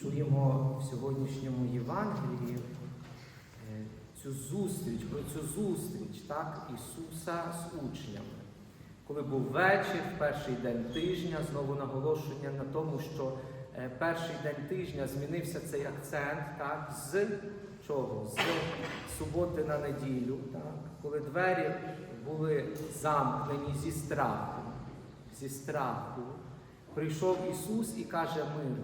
чуємо в сьогоднішньому Євангелії е, цю зустріч, про цю зустріч так, Ісуса з учнями. Коли був вечір, перший день тижня, знову наголошення на тому, що е, перший день тижня змінився цей акцент так, з чого? З суботи на неділю, так, коли двері були замкнені зі страху, зі страху, прийшов Ісус і каже мир.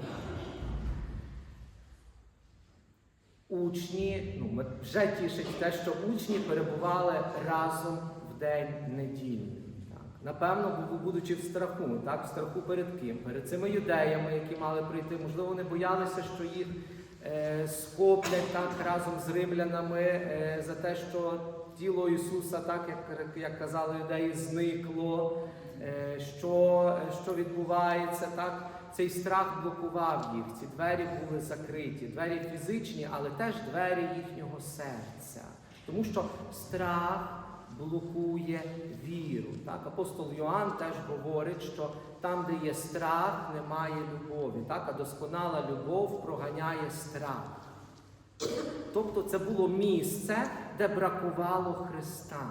Учні, ну, вже тішить те, що учні перебували разом в день неділі. Так. Напевно, будучи в страху, так, в страху перед ким? Перед цими юдеями, які мали прийти. Можливо, вони боялися, що їх е, скоплять так разом з римлянами е, за те, що тіло Ісуса, так як, як казали юдеї, зникло, е, що, що відбувається, так. Цей страх блокував їх, ці двері були закриті, двері фізичні, але теж двері їхнього серця. Тому що страх блокує віру. Так? Апостол Йоанн теж говорить, що там, де є страх, немає любові. Так? А досконала любов проганяє страх. Тобто це було місце, де бракувало Христа.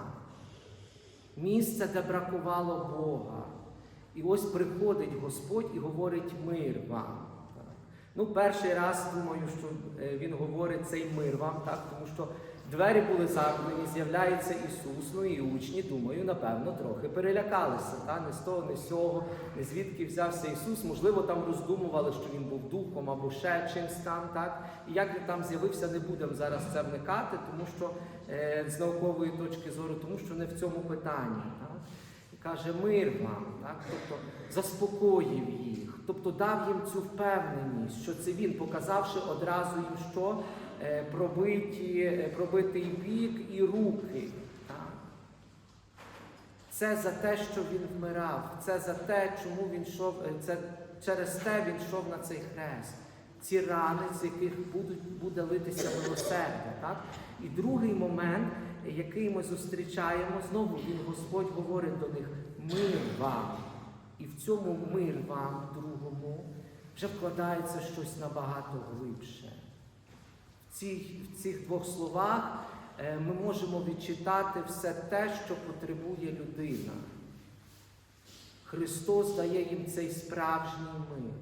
Місце, де бракувало Бога. І ось приходить Господь і говорить мир вам. Так. Ну, перший раз думаю, що е, він говорить цей мир вам, так, тому що двері були замкнені, з'являється Ісус, ну і учні, думаю, напевно, трохи перелякалися. Та? Не з того, не з цього, не звідки взявся Ісус. Можливо, там роздумували, що Він був духом або ще чимсь там. Так? І як він там з'явився, не будемо зараз це вникати, тому що е, з наукової точки зору, тому що не в цьому питанні. Так? Каже, мир вам, так? тобто заспокоїв їх, тобто дав їм цю впевненість, що це він, показавши одразу їм, що Е, пробиті, е, пробитий бік і руки. Так? Це за те, що він вмирав, це за те, чому він йшов, е, це через те він йшов на цей хрест. Ці рани, з яких будуть, буде литися милосердя. Так? І другий момент, який ми зустрічаємо, знову він Господь говорить до них мир вам. І в цьому мир вам, другому, вже вкладається щось набагато глибше. В цих, в цих двох словах е, ми можемо відчитати все те, що потребує людина. Христос дає їм цей справжній мир.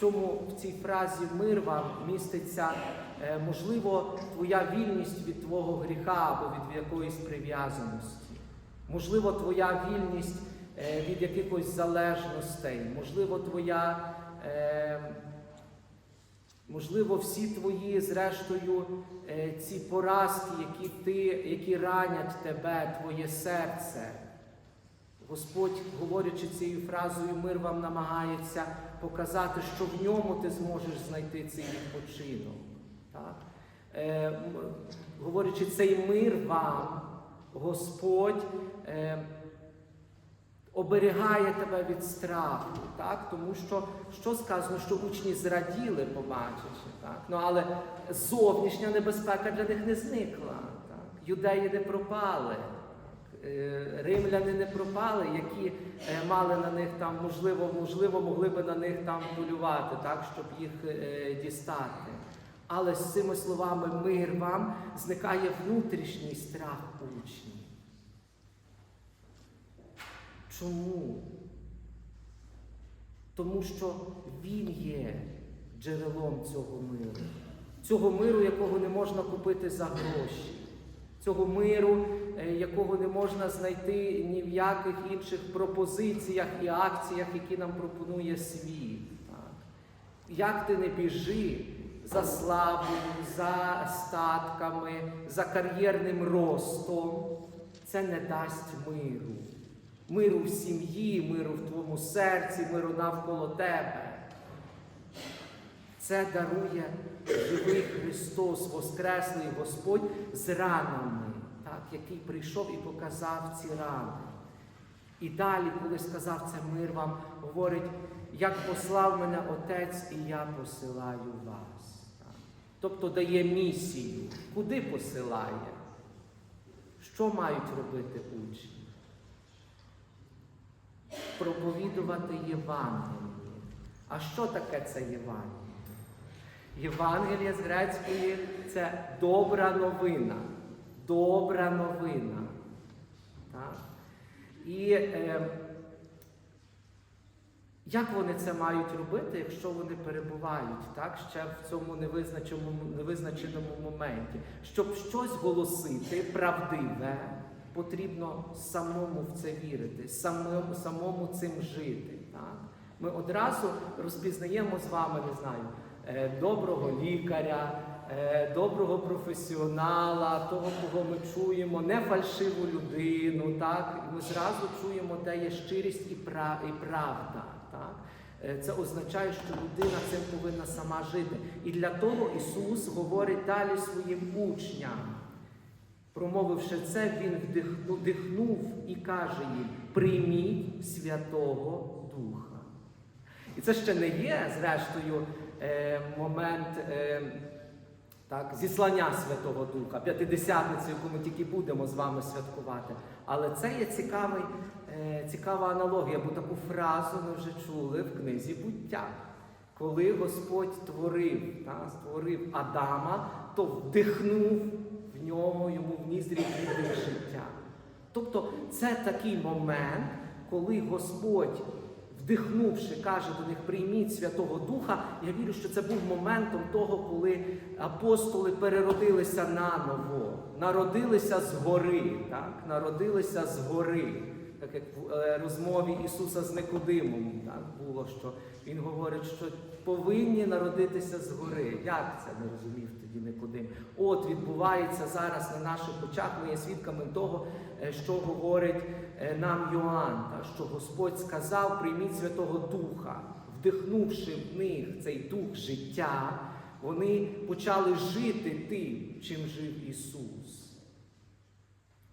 Цьому, в цій фразі мир вам міститься, е, можливо, твоя вільність від твого гріха або від якоїсь прив'язаності. Можливо, твоя вільність е, від якихось залежностей, можливо, твоя. Е, Можливо, всі твої, зрештою, ці поразки, які ти, які ранять тебе, твоє серце. Господь, говорячи цією фразою, мир вам намагається показати, що в ньому ти зможеш знайти цей відпочинок. Так? Е, говорячи цей мир вам, Господь е, оберігає тебе від страху, так? тому що що сказано, що учні зраділи, побачивши. Так? Ну, але зовнішня небезпека для них не зникла. Так? Юдеї не пропали. Е, Римляни не пропали, які е, мали на них там, можливо, можливо, могли би на них там полювати, так, щоб їх е, дістати. Але з цими словами мир вам зникає внутрішній страх учнів. Чому? Тому що Він є джерелом цього миру, цього миру, якого не можна купити за гроші, цього миру, е, якого не можна знайти ні в яких інших пропозиціях і акціях, які нам пропонує світ. Так? Як ти не біжи за славою, за статками, за кар'єрним ростом, це не дасть миру. Миру в сім'ї, миру в твоєму серці, миру навколо тебе. Це дарує живий Христос, Воскреслий Господь з ранами, так, який прийшов і показав ці рани. І далі, коли сказав це мир вам, говорить, як послав мене Отець, і я посилаю вас. Так. Тобто дає місію. Куди посилає? Що мають робити учні? проповідувати Євангеліє, А що таке це Євангеліє? Євангеліє з грецької це добра новина. Добра новина. Так? І е, як вони це мають робити, якщо вони перебувають так, ще в цьому невизначеному, невизначеному моменті? Щоб щось голосити правдиве, потрібно самому в це вірити, самому, самому цим жити. Так? Ми одразу розпізнаємо з вами, не знаю, доброго лікаря, е, доброго професіонала, того, кого ми чуємо, не фальшиву людину. Так? Ми зразу чуємо, де є щирість і правда. Так? Е, Це означає, що людина цим повинна сама жити. І для того Ісус говорить далі своїм учням. Промовивши це, Він вдихнув і каже їм: прийміть Святого Духа. І це ще не є, зрештою, е, момент е, так, зіслання Святого Духа, п'ятидесятницю, яку ми тільки будемо з вами святкувати. Але це є цікавий, е, цікава аналогія, бо таку фразу ми вже чули в книзі буття. Коли Господь творив, та, створив Адама, то вдихнув в нього йому в ніздрі життя. Тобто це такий момент, коли Господь, вдихнувши, каже до них, прийміть Святого Духа. Я вірю, що це був моментом того, коли апостоли переродилися наново, народилися згори, так? народилися згори. Так як в е, розмові Ісуса з Никодимом так, було, що Він говорить, що повинні народитися згори. Як це не розумів тоді Никодим? От відбувається зараз на наших очах. Ми є свідками того, е, що говорить е, нам Йоанн, та, що Господь сказав: прийміть Святого Духа, вдихнувши в них цей дух життя, вони почали жити тим, чим жив Ісус.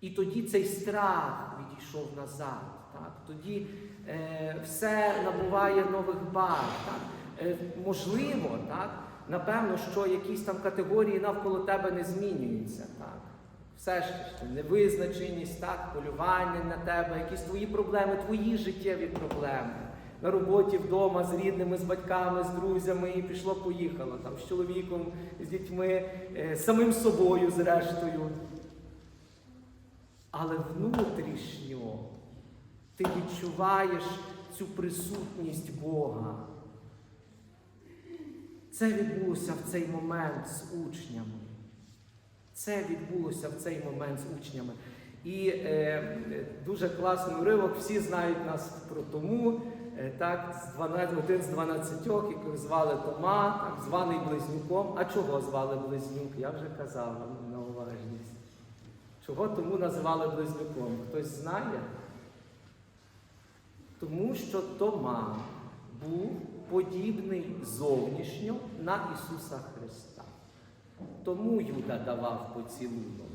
І тоді цей страх відійшов назад. Так? Тоді е, все набуває нових барв. Так? Е, можливо, так? напевно, що якісь там категорії навколо тебе не змінюються. Так? Все ж невизначеність, так? полювання на тебе, якісь твої проблеми, твої життєві проблеми. На роботі вдома з рідними, з батьками, з друзями, і пішло-поїхало там з чоловіком, з дітьми, е, самим собою, зрештою. Але внутрішньо ти відчуваєш цю присутність Бога. Це відбулося в цей момент з учнями. Це відбулося в цей момент з учнями. І е, дуже класний уривок, всі знають нас про тому, е, так, з 12, один з 12, яких звали Тома, так, званий Близнюком. А чого звали Близнюк? Я вже казав уважність. Чого тому називали близнюком? Хтось знає? Тому що Тома був подібний зовнішньо на Ісуса Христа. Тому Юда давав поцілунок.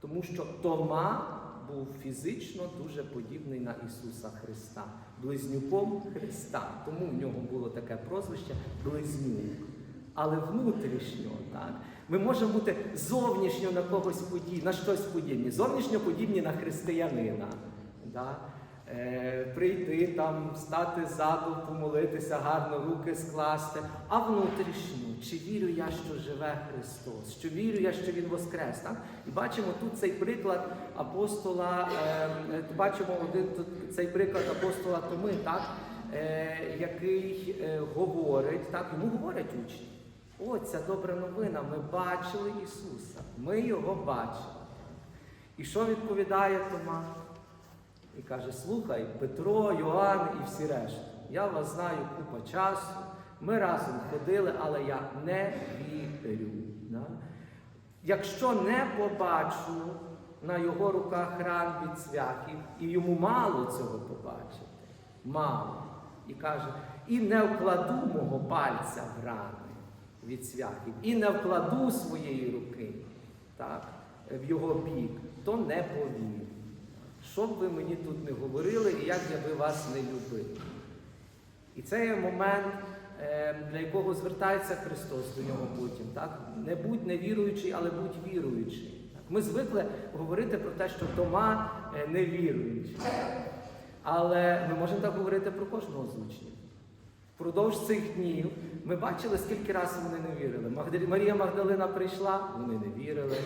Тому що Тома був фізично дуже подібний на Ісуса Христа, близнюком Христа. Тому в нього було таке прозвище Близнюк. Але внутрішньо, так, ми можемо бути зовнішньо на когось подібні, на щось подібні, зовнішньо подібні на християнина. Да? Е, прийти там, стати ззаду, помолитися, гарно руки скласти. А внутрішньо, чи вірю я, що живе Христос, що вірю я, що Він воскрес. Так? І бачимо тут цей приклад апостола, е, бачимо один тут цей приклад апостола Томи, так? Е, який е, говорить, так, йому говорять учні. О, ця добра новина, ми бачили Ісуса, ми Його бачили. І що відповідає Тома? І каже: слухай, Петро, Йоанн і всі решта, я вас знаю купа часу, ми разом ходили, але я не вірю. Да? Якщо не побачу на його руках ран від цвяхів, і йому мало цього побачити, мало. І каже, і не вкладу мого пальця в рани від цвяхів, і не вкладу своєї руки так, в його бік, то не повірю. Що б ви мені тут не говорили, і як я би вас не любив. І це є момент, е, для якого звертається Христос до нього потім. Так? Не будь невіруючий, але будь віруючий. Так? Ми звикли говорити про те, що Тома е, невіруючий. Але ми можемо так говорити про кожного з учнів. Впродовж цих днів ми бачили, скільки разів вони не вірили. Марія Магдалина прийшла, вони не вірили.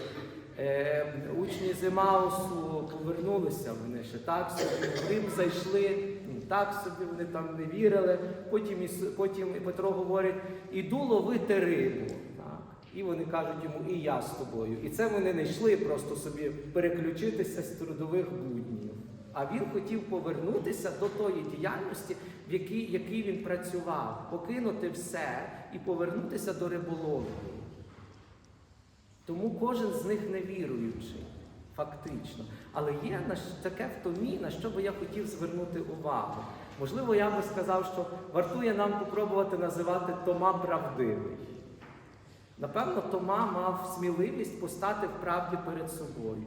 Е, учні з Емаусу повернулися, вони ще так собі, в Рим зайшли, ну, так собі вони там не вірили. Потім, потім Петро говорить, іду ловити рибу. Так? І вони кажуть йому, і я з тобою. І це вони не йшли просто собі переключитися з трудових буднів. А він хотів повернутися до тої діяльності, в якій, якій він працював, покинути все і повернутися до риболовлі. Тому кожен з них невіруючий, фактично. Але є таке в Томі, на що би я хотів звернути увагу. Можливо, я би сказав, що вартує нам попробувати називати Тома правдивий. Напевно, Тома мав сміливість постати в правді перед собою.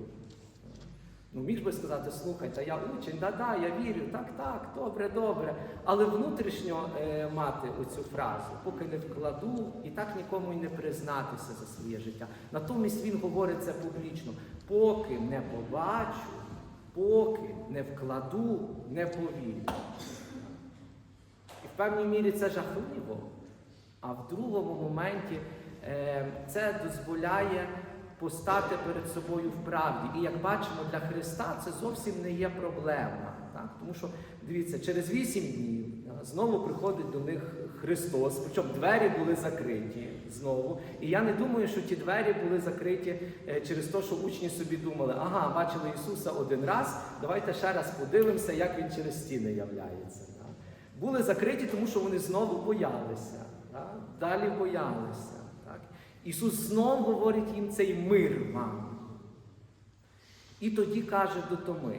Ну, міг би сказати, слухай, та я учень, да-да, я вірю, так, так, добре, добре. Але внутрішньо е, мати оцю фразу, поки не вкладу і так нікому й не признатися за своє життя. Натомість він говорить це публічно. Поки не побачу, поки не вкладу, не повірю. І в певній мірі це жахливо. А в другому моменті е, це дозволяє постати перед собою в правді. І як бачимо, для Христа це зовсім не є проблема. Так? Тому що, дивіться, через вісім днів знову приходить до них Христос, причому двері були закриті знову. І я не думаю, що ті двері були закриті е, через те, що учні собі думали, ага, бачили Ісуса один раз, давайте ще раз подивимося, як Він через стіни являється. так? Були закриті, тому що вони знову боялися. так? Далі боялися. Ісус знову говорить їм цей мир вам. І тоді каже до Томи: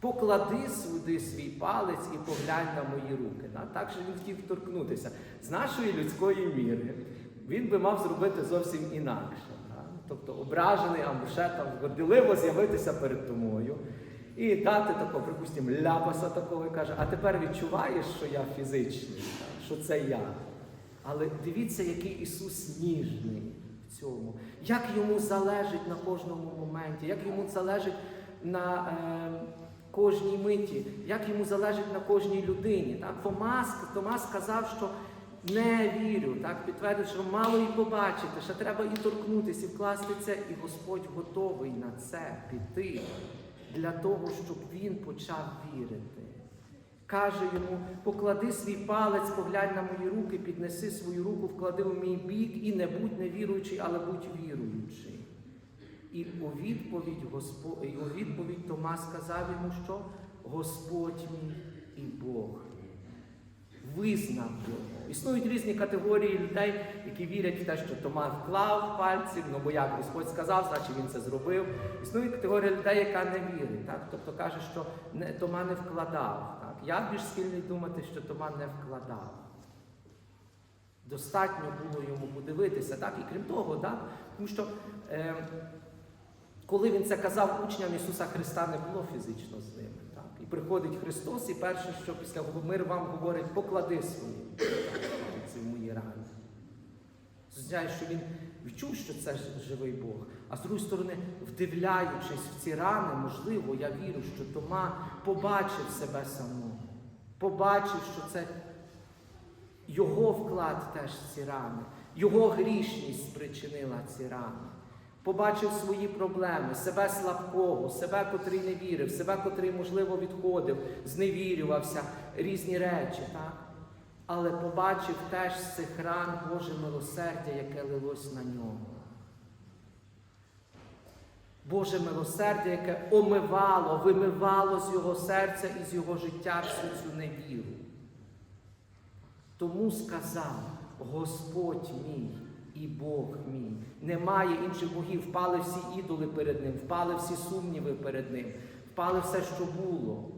поклади сюди свій палець і поглянь на мої руки. Так, що він хотів торкнутися. З нашої людської міри він би мав зробити зовсім інакше. Тобто ображений амбушетом, горділиво з'явитися перед Томою і дати такого, припустимо, ляпаса такого і каже, а тепер відчуваєш, що я фізичний, що це я. Але дивіться, який Ісус ніжний в цьому, як йому залежить на кожному моменті, як йому залежить на е, кожній миті, як йому залежить на кожній людині. Так? Фомас, Томас сказав, що не вірю, так? підтвердив, що мало і побачити, що треба і торкнутися, і вкласти це, і Господь готовий на це піти для того, щоб він почав вірити. Каже йому, поклади свій палець, поглянь на мої руки, піднеси свою руку, вклади у мій бік і не будь невіруючий, але будь віруючий. І у відповідь, Госпо... і у відповідь Тома сказав йому, що Господь мій і Бог визнав його. Існують різні категорії людей, які вірять в те, що Тома вклав пальці, ну бо як Господь сказав, значить він це зробив. Існує категорія людей, яка не вірить, так? тобто каже, що не, Тома не вкладав. Так? Я більш схильний думати, що Тома не вкладав. Достатньо було йому подивитися, так? І крім того, так? тому що е, коли він це казав учням Ісуса Христа, не було фізично з ними. Приходить Христос, і перше, що після мир вам говорить, поклади свої ці мої рани. Означає, що він відчув, що це живий Бог. А з другої сторони, вдивляючись в ці рани, можливо, я вірю, що Тома побачив себе самого, побачив, що це його вклад теж в ці рани, його грішність спричинила ці рани. Побачив свої проблеми, себе слабкого, себе, котрий не вірив, себе, котрий, можливо, відходив, зневірювався, різні речі, так? Але побачив теж з цих ран Боже милосердя, яке лилось на нього. Боже милосердя, яке омивало, вимивало з його серця і з його життя всю цю невіру. Тому сказав Господь мій і Бог мій. Немає інших богів, впали всі ідоли перед Ним, впали всі сумніви перед Ним, впали все, що було.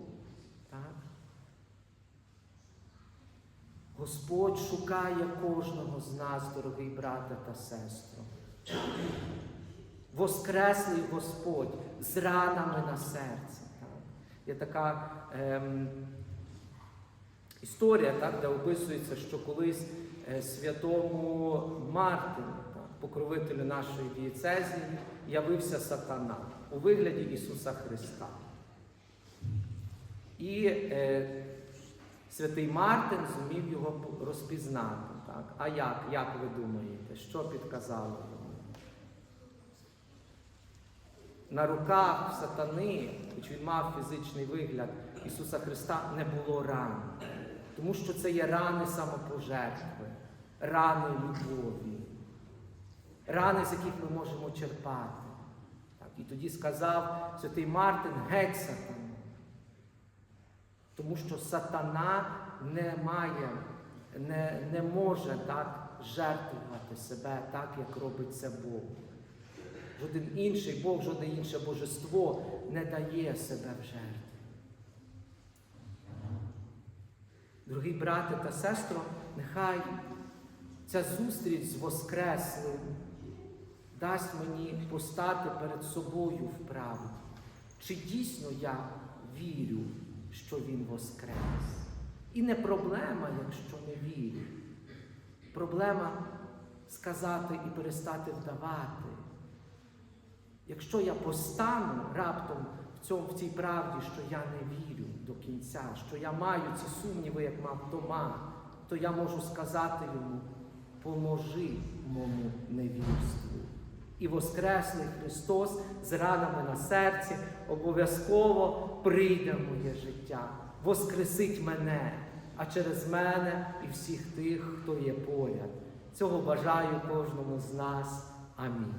Так? Господь шукає кожного з нас, дорогий брате та сестро. Воскреслий Господь з ранами на серці. Так? Є така ем, історія, так, де описується, що колись е, святому Мартину, так, покровителю нашої дієцезії, явився сатана у вигляді Ісуса Христа. І е, Святий Мартин зумів його розпізнати. Так? А як? Як ви думаєте? Що підказало йому? На руках сатани, хоч він мав фізичний вигляд Ісуса Христа, не було ран. Тому що це є рани самопожертви, рани любові, рани, з яких ми можемо черпати. Так, і тоді сказав святий Мартин геть сатану. Тому що сатана не має, не, не може так жертвувати себе, так, як робить це Бог. Жоден інший Бог, жодне інше божество не дає себе в жертву. Дорогі брати та сестро, нехай ця зустріч з Воскреслим дасть мені постати перед собою в правді. Чи дійсно я вірю, що Він Воскрес? І не проблема, якщо не вірю. Проблема сказати і перестати вдавати. Якщо я постану раптом в цьому, в цій правді, що я не вірю до кінця, що я маю ці сумніви, як мав Тома, то я можу сказати йому, поможи моєму невірству. І Воскреслий Христос з ранами на серці обов'язково прийде в моє життя, воскресить мене, а через мене і всіх тих, хто є поряд. Цього бажаю кожному з нас. Амінь.